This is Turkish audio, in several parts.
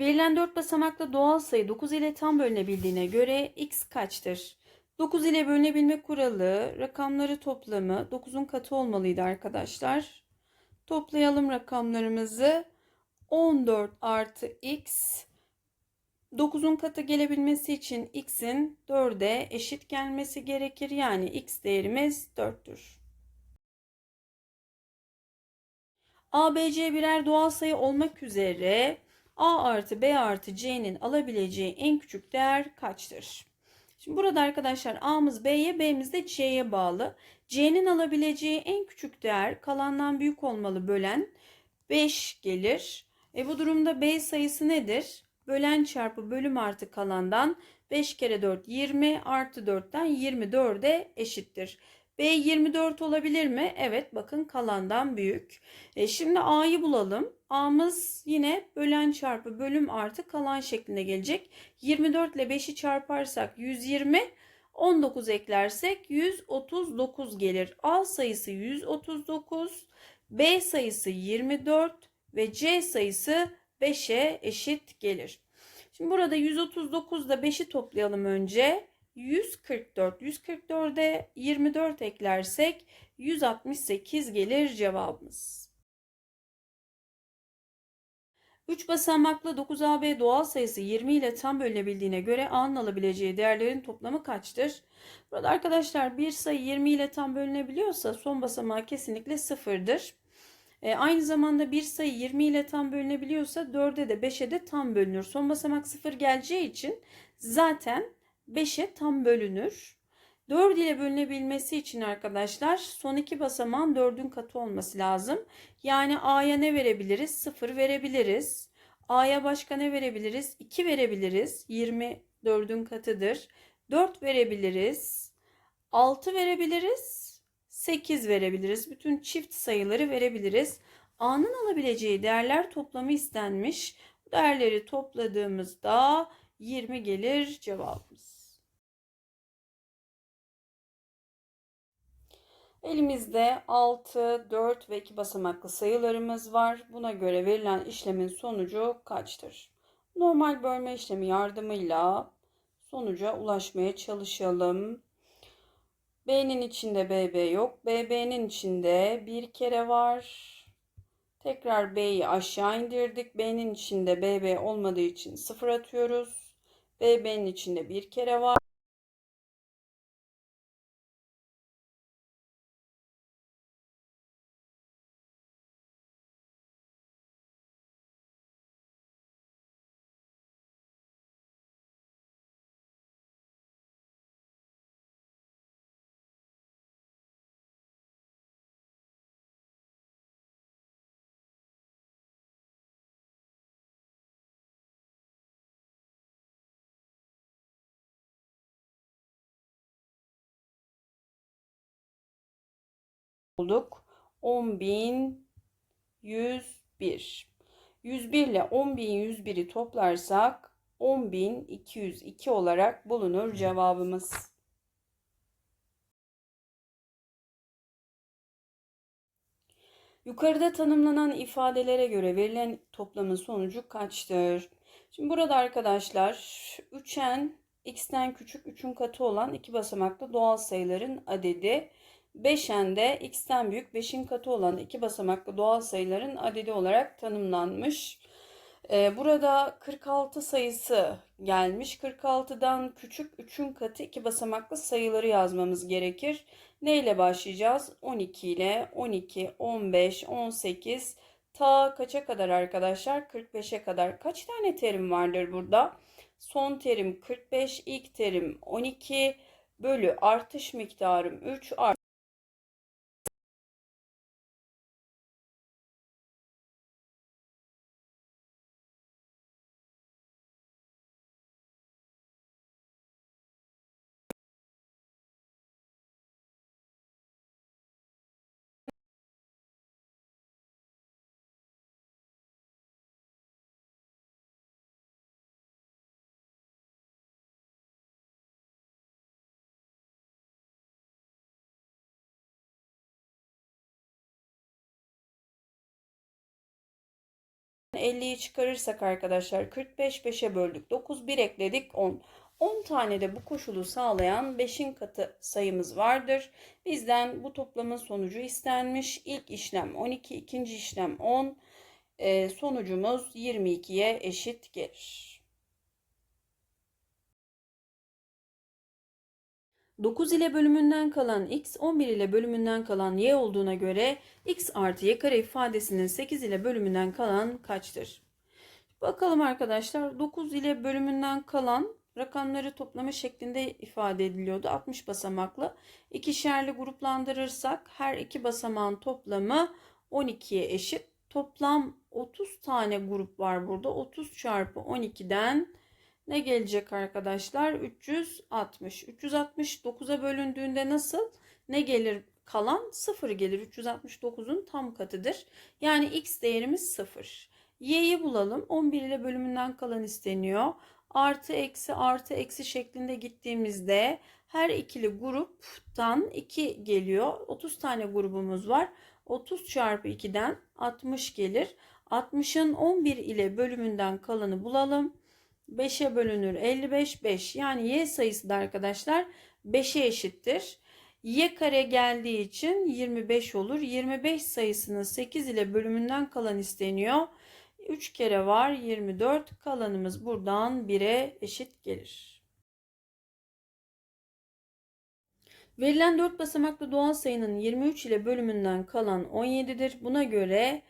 Verilen 4 basamaklı doğal sayı 9 ile tam bölünebildiğine göre x kaçtır? 9 ile bölünebilme kuralı rakamları toplamı 9'un katı olmalıydı arkadaşlar. Toplayalım rakamlarımızı. 14 artı x 9'un katı gelebilmesi için x'in 4'e eşit gelmesi gerekir. Yani x değerimiz 4'tür. A, B, C birer doğal sayı olmak üzere A artı B artı C'nin alabileceği en küçük değer kaçtır? Şimdi burada arkadaşlar A'mız B'ye, B'miz de C'ye bağlı. C'nin alabileceği en küçük değer kalandan büyük olmalı bölen 5 gelir. E bu durumda B sayısı nedir? Bölen çarpı bölüm artı kalandan 5 kere 4 20 artı 4'ten 24'e eşittir. B 24 olabilir mi? Evet bakın kalandan büyük. E şimdi A'yı bulalım. A'mız yine bölen çarpı bölüm artı kalan şeklinde gelecek. 24 ile 5'i çarparsak 120. 19 eklersek 139 gelir. A sayısı 139, B sayısı 24 ve C sayısı 5'e eşit gelir. Şimdi burada 139 ile 5'i toplayalım önce. 144. 144'e 24 eklersek 168 gelir cevabımız. 3 basamaklı 9AB doğal sayısı 20 ile tam bölünebildiğine göre A'nın alabileceği değerlerin toplamı kaçtır? Burada arkadaşlar bir sayı 20 ile tam bölünebiliyorsa son basamağı kesinlikle sıfırdır. E, aynı zamanda bir sayı 20 ile tam bölünebiliyorsa 4'e de 5'e de tam bölünür. Son basamak sıfır geleceği için zaten 5'e tam bölünür. 4 ile bölünebilmesi için arkadaşlar son iki basamağın 4'ün katı olması lazım. Yani A'ya ne verebiliriz? 0 verebiliriz. A'ya başka ne verebiliriz? 2 verebiliriz. 24'ün katıdır. 4 verebiliriz. 6 verebiliriz. 8 verebiliriz. Bütün çift sayıları verebiliriz. A'nın alabileceği değerler toplamı istenmiş. Bu değerleri topladığımızda 20 gelir cevabımız. Elimizde 6, 4 ve 2 basamaklı sayılarımız var. Buna göre verilen işlemin sonucu kaçtır? Normal bölme işlemi yardımıyla sonuca ulaşmaya çalışalım. B'nin içinde BB yok. BB'nin içinde bir kere var. Tekrar B'yi aşağı indirdik. B'nin içinde BB olmadığı için sıfır atıyoruz. BB'nin içinde bir kere var. Olduk. 10.101. 101 ile 10.101'i toplarsak 10.202 olarak bulunur cevabımız. Yukarıda tanımlanan ifadelere göre verilen toplamın sonucu kaçtır? Şimdi burada arkadaşlar 3n x'ten küçük 3'ün katı olan iki basamaklı doğal sayıların adedi 5n de x'ten büyük 5'in katı olan iki basamaklı doğal sayıların adedi olarak tanımlanmış. Ee, burada 46 sayısı gelmiş. 46'dan küçük 3'ün katı iki basamaklı sayıları yazmamız gerekir. Ne ile başlayacağız? 12 ile 12, 15, 18 ta kaça kadar arkadaşlar? 45'e kadar. Kaç tane terim vardır burada? Son terim 45, ilk terim 12 bölü artış miktarım 3 art 50'yi çıkarırsak arkadaşlar 45 5'e böldük. 9 1 ekledik 10. 10 tane de bu koşulu sağlayan 5'in katı sayımız vardır. Bizden bu toplamın sonucu istenmiş. İlk işlem 12, ikinci işlem 10. Ee, sonucumuz 22'ye eşit gelir. 9 ile bölümünden kalan x, 11 ile bölümünden kalan y olduğuna göre x artı y kare ifadesinin 8 ile bölümünden kalan kaçtır? Bakalım arkadaşlar 9 ile bölümünden kalan rakamları toplama şeklinde ifade ediliyordu. 60 basamaklı. İkişerli gruplandırırsak her iki basamağın toplamı 12'ye eşit. Toplam 30 tane grup var burada. 30 çarpı 12'den ne gelecek arkadaşlar? 360. 360 9'a bölündüğünde nasıl? Ne gelir? Kalan 0 gelir. 369'un tam katıdır. Yani x değerimiz 0. Y'yi bulalım. 11 ile bölümünden kalan isteniyor. Artı eksi artı eksi şeklinde gittiğimizde her ikili gruptan 2 geliyor. 30 tane grubumuz var. 30 çarpı 2'den 60 gelir. 60'ın 11 ile bölümünden kalanı bulalım. 5'e bölünür 55 5 yani y sayısı da arkadaşlar 5'e eşittir. y kare geldiği için 25 olur. 25 sayısının 8 ile bölümünden kalan isteniyor. 3 kere var 24 kalanımız buradan 1'e eşit gelir. Verilen 4 basamaklı doğal sayının 23 ile bölümünden kalan 17'dir. Buna göre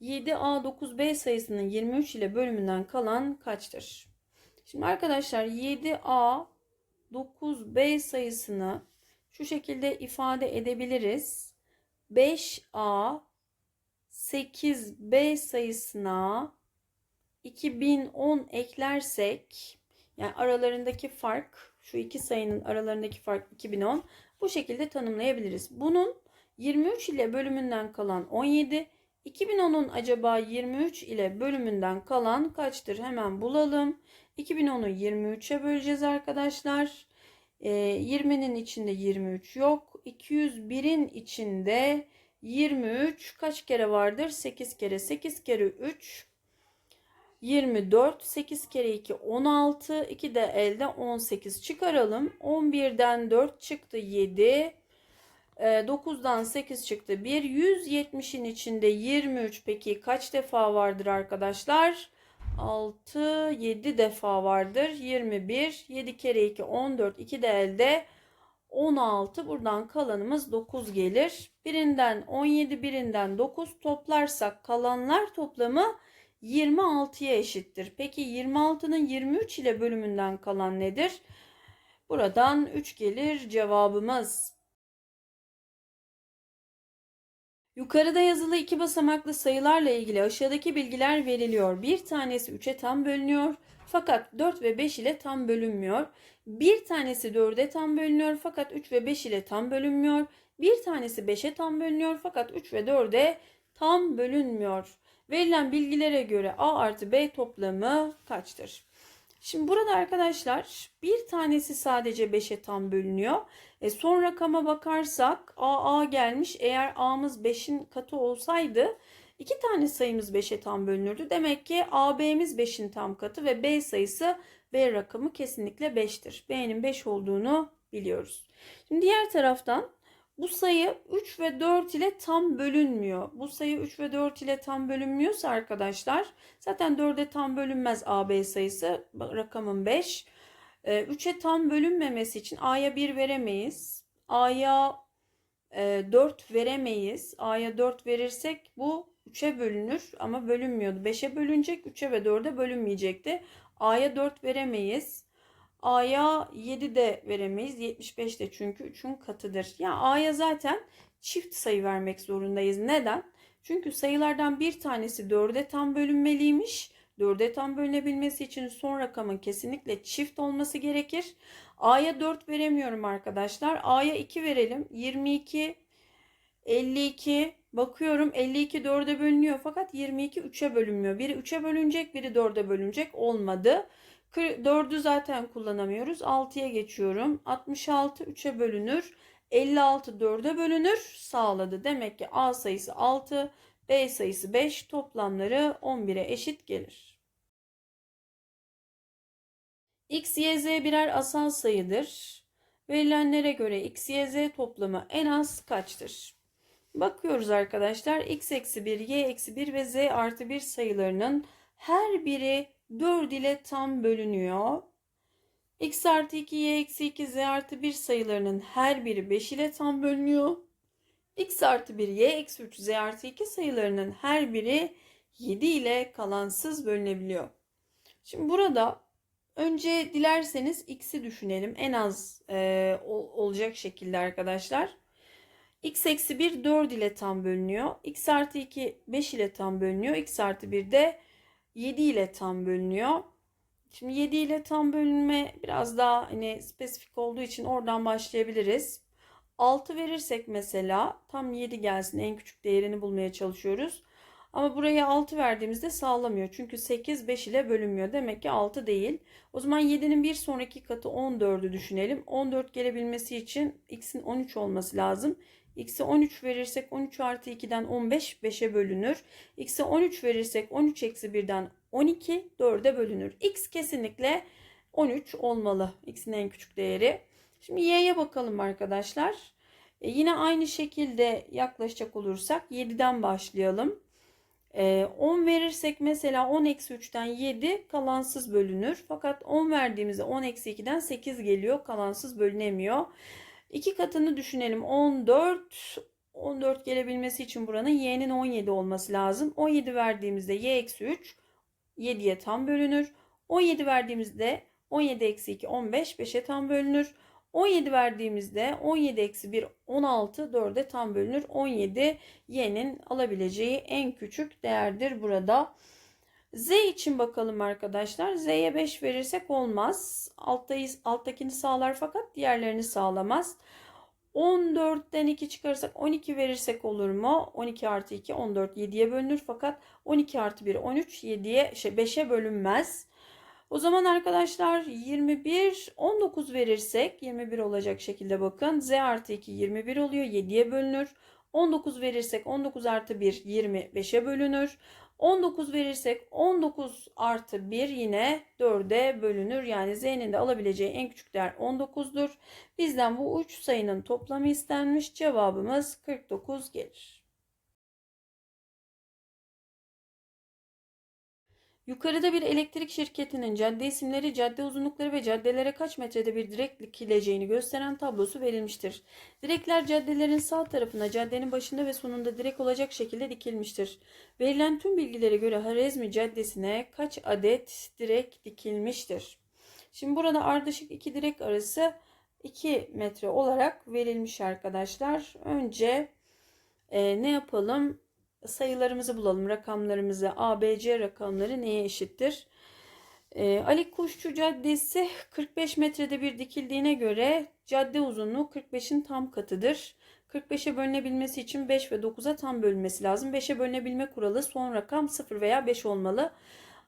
7A9B sayısının 23 ile bölümünden kalan kaçtır? Şimdi arkadaşlar 7A 9B sayısını şu şekilde ifade edebiliriz. 5A 8B sayısına 2010 eklersek yani aralarındaki fark şu iki sayının aralarındaki fark 2010 bu şekilde tanımlayabiliriz. Bunun 23 ile bölümünden kalan 17 2010'un acaba 23 ile bölümünden kalan kaçtır? Hemen bulalım. 2010'u 23'e böleceğiz arkadaşlar. E, 20'nin içinde 23 yok. 201'in içinde 23 kaç kere vardır? 8 kere. 8 kere 3 24. 8 kere 2 16. 2 de elde 18 çıkaralım. 11'den 4 çıktı 7. 9'dan 8 çıktı 1. 170'in içinde 23 peki kaç defa vardır arkadaşlar? 6, 7 defa vardır. 21, 7 kere 2, 14, 2 de elde 16. Buradan kalanımız 9 gelir. Birinden 17, birinden 9 toplarsak kalanlar toplamı 26'ya eşittir. Peki 26'nın 23 ile bölümünden kalan nedir? Buradan 3 gelir cevabımız. Yukarıda yazılı iki basamaklı sayılarla ilgili aşağıdaki bilgiler veriliyor. Bir tanesi 3'e tam bölünüyor fakat 4 ve 5 ile tam bölünmüyor. Bir tanesi 4'e tam bölünüyor fakat 3 ve 5 ile tam bölünmüyor. Bir tanesi 5'e tam bölünüyor fakat 3 ve 4'e tam bölünmüyor. Verilen bilgilere göre A artı B toplamı kaçtır? Şimdi burada arkadaşlar bir tanesi sadece 5'e tam bölünüyor. E son rakama bakarsak AA gelmiş. Eğer A'mız 5'in katı olsaydı iki tane sayımız 5'e tam bölünürdü. Demek ki AB'miz 5'in tam katı ve B sayısı B rakamı kesinlikle 5'tir. B'nin 5 olduğunu biliyoruz. Şimdi diğer taraftan bu sayı 3 ve 4 ile tam bölünmüyor. Bu sayı 3 ve 4 ile tam bölünmüyorsa arkadaşlar zaten 4'e tam bölünmez AB sayısı rakamın 5. 3'e tam bölünmemesi için A'ya 1 veremeyiz. A'ya 4 veremeyiz. A'ya 4 verirsek bu 3'e bölünür ama bölünmüyordu. 5'e bölünecek 3'e ve 4'e bölünmeyecekti. A'ya 4 veremeyiz. A'ya 7 de veremeyiz. 75 de çünkü 3'ün katıdır. Yani A'ya zaten çift sayı vermek zorundayız. Neden? Çünkü sayılardan bir tanesi 4'e tam bölünmeliymiş. 4'e tam bölünebilmesi için son rakamın kesinlikle çift olması gerekir. A'ya 4 veremiyorum arkadaşlar. A'ya 2 verelim. 22, 52, bakıyorum 52 4'e bölünüyor fakat 22 3'e bölünmüyor. Biri 3'e bölünecek, biri 4'e bölünecek olmadı. 4'ü zaten kullanamıyoruz. 6'ya geçiyorum. 66 3'e bölünür. 56 4'e bölünür. Sağladı. Demek ki A sayısı 6, B sayısı 5 toplamları 11'e eşit gelir. X, Y, Z birer asal sayıdır. Verilenlere göre X, Y, Z toplamı en az kaçtır? Bakıyoruz arkadaşlar. X eksi 1, Y eksi 1 ve Z artı 1 sayılarının her biri 4 ile tam bölünüyor. X artı 2, Y eksi 2, Z artı 1 sayılarının her biri 5 ile tam bölünüyor. X artı 1, Y eksi 3, Z artı 2 sayılarının her biri 7 ile kalansız bölünebiliyor. Şimdi burada önce dilerseniz X'i düşünelim. En az e, olacak şekilde arkadaşlar. X eksi 1 4 ile tam bölünüyor. X artı 2 5 ile tam bölünüyor. X artı 1 de 7 ile tam bölünüyor. Şimdi 7 ile tam bölünme biraz daha hani spesifik olduğu için oradan başlayabiliriz. 6 verirsek mesela tam 7 gelsin en küçük değerini bulmaya çalışıyoruz. Ama buraya 6 verdiğimizde sağlamıyor. Çünkü 8 5 ile bölünmüyor. Demek ki 6 değil. O zaman 7'nin bir sonraki katı 14'ü düşünelim. 14 gelebilmesi için x'in 13 olması lazım. X'e 13 verirsek 13 artı 2'den 15 5'e bölünür. X'e 13 verirsek 13 eksi 1'den 12 4'e bölünür. X kesinlikle 13 olmalı. X'in en küçük değeri. Şimdi Y'ye bakalım arkadaşlar. E yine aynı şekilde yaklaşacak olursak 7'den başlayalım. E, 10 verirsek mesela 10 eksi 3'ten 7 kalansız bölünür. Fakat 10 verdiğimizde 10 eksi 2'den 8 geliyor. Kalansız bölünemiyor. İki katını düşünelim. 14 14 gelebilmesi için buranın y'nin 17 olması lazım. 17 verdiğimizde y eksi 3 7'ye tam bölünür. 17 verdiğimizde 17 eksi 2 15 5'e tam bölünür. 17 verdiğimizde 17 eksi 1 16 4'e tam bölünür. 17 y'nin alabileceği en küçük değerdir burada. Z için bakalım arkadaşlar. Z'ye 5 verirsek olmaz. Alttayız, alttakini sağlar fakat diğerlerini sağlamaz. 14'ten 2 çıkarırsak 12 verirsek olur mu? 12 artı 2 14 7'ye bölünür fakat 12 artı 1 13 7'ye şey 5'e bölünmez. O zaman arkadaşlar 21 19 verirsek 21 olacak şekilde bakın. Z artı 2 21 oluyor 7'ye bölünür. 19 verirsek 19 artı 1 25'e bölünür. 19 verirsek 19 artı 1 yine 4'e bölünür. Yani z'nin de alabileceği en küçük değer 19'dur. Bizden bu uç sayının toplamı istenmiş. Cevabımız 49 gelir. Yukarıda bir elektrik şirketinin cadde isimleri, cadde uzunlukları ve caddelere kaç metrede bir direk dikileceğini gösteren tablosu verilmiştir. Direkler caddelerin sağ tarafına caddenin başında ve sonunda direk olacak şekilde dikilmiştir. Verilen tüm bilgilere göre Harezmi Caddesi'ne kaç adet direk dikilmiştir? Şimdi burada ardışık iki direk arası 2 metre olarak verilmiş arkadaşlar. Önce e, ne yapalım? Sayılarımızı bulalım. Rakamlarımızı A, B, C rakamları neye eşittir? Ee, Ali Kuşçu Caddesi 45 metrede bir dikildiğine göre cadde uzunluğu 45'in tam katıdır. 45'e bölünebilmesi için 5 ve 9'a tam bölünmesi lazım. 5'e bölünebilme kuralı son rakam 0 veya 5 olmalı.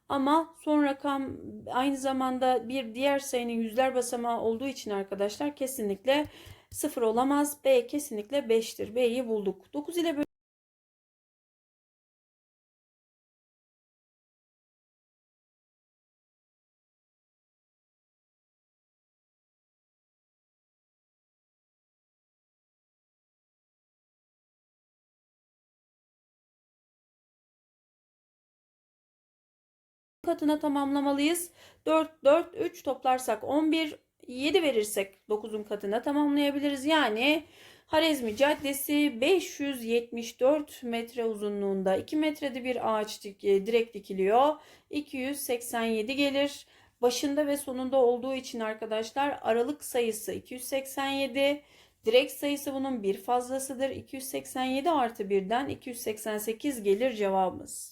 Ama son rakam aynı zamanda bir diğer sayının yüzler basamağı olduğu için arkadaşlar kesinlikle 0 olamaz. B kesinlikle 5'tir. B'yi bulduk. 9 ile katına tamamlamalıyız. 4, 4, 3 toplarsak 11, 7 verirsek 9'un katına tamamlayabiliriz. Yani Harezmi Caddesi 574 metre uzunluğunda 2 metrede bir ağaç e, direkt dikiliyor. 287 gelir. Başında ve sonunda olduğu için arkadaşlar aralık sayısı 287. Direkt sayısı bunun bir fazlasıdır. 287 artı 1'den 288 gelir cevabımız.